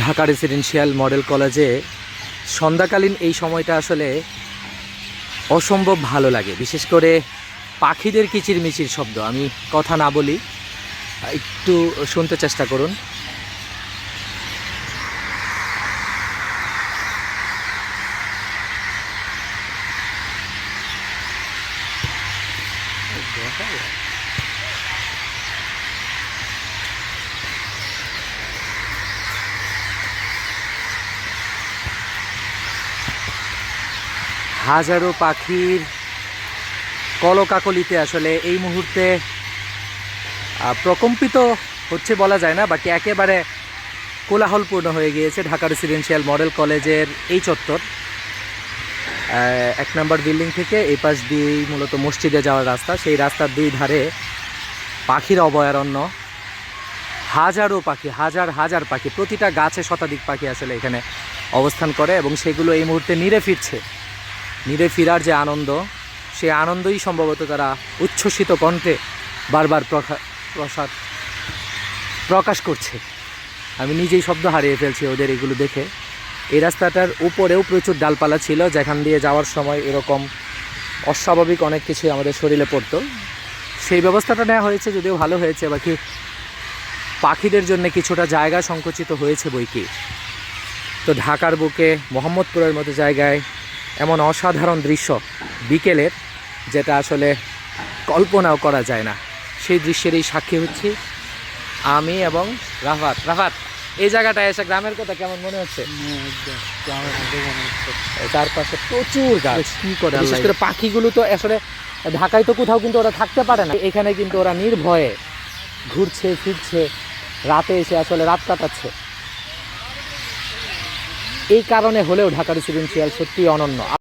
Dhaka residential model কলেজে সন্ধ্যাকালীন এই সময়টা আসলে অসম্ভব ভালো লাগে। বিশেষ করে পাখিদের কিচিরমিচির শব্দ। আমি কথা না বলি, একটু শুনতে চেষ্টা করুন। হাজারো পাখির কলকাকলিতে আসলে এই মুহূর্তে প্রকম্পিত হচ্ছে বলা যায় না বাকি একেবারে কোলাহলপূর্ণ হয়ে গিয়েছে ঢাকা রেসিডেন্সিয়াল মডেল কলেজের এই চত্বর। এক নম্বর বিল্ডিং থেকে এই পাশ দিয়েই মূলত মসজিদে যাওয়ার রাস্তা। সেই রাস্তার দুই ধারে পাখির অভয়ারণ্য। হাজারো পাখি, হাজার হাজার পাখি, প্রতিটা গাছে শতাধিক পাখি আসলে এখানে অবস্থান করে এবং সেগুলো এই মুহূর্তে নিরে ফিরছে। নিরে ফিরার যে আনন্দ সেই আনন্দই সম্ভবত তারা উচ্ছ্বসিত কণ্ঠে বারবার প্রসাদ প্রকাশ করছে। আমি নিজেই শব্দ হারিয়ে ফেলছি ওদের এগুলো দেখে। এই রাস্তাটার উপরেও প্রচুর ডালপালা ছিল, যেখান দিয়ে যাওয়ার সময় এরকম অস্বাভাবিক অনেক কিছুই আমাদের শরীরে পড়তো। সেই ব্যবস্থাটা নেওয়া হয়েছে, যদিও ভালো হয়েছে, বাকি পাখিদের জন্য কিছুটা জায়গা সংকুচিত হয়েছে বই কি তো ঢাকার বুকে মোহাম্মদপুরের মতো জায়গায় এমন অসাধারণ দৃশ্য বিকেলের যেটা আসলে কল্পনাও করা যায় না। সেই দৃশ্যেরই সাক্ষী হচ্ছি আমি এবং রাফাত। রাফাত এই জায়গাটায় এসে গ্রামের কথা কেমন মনে হচ্ছে? চারপাশে প্রচুর গাছ। কি করে বিশেষ করে পাখিগুলো তো আসলে ঢাকায় তো কোথাও কিন্তু ওরা থাকতে পারে না। এখানে কিন্তু ওরা নির্ভয়ে ঘুরছে ফিরছে রাতে এসে আসলে রাত কাটাচ্ছে। এই কারণে হলেও ঢাকা রেসিডেন্সিয়াল সত্যি অনন্য।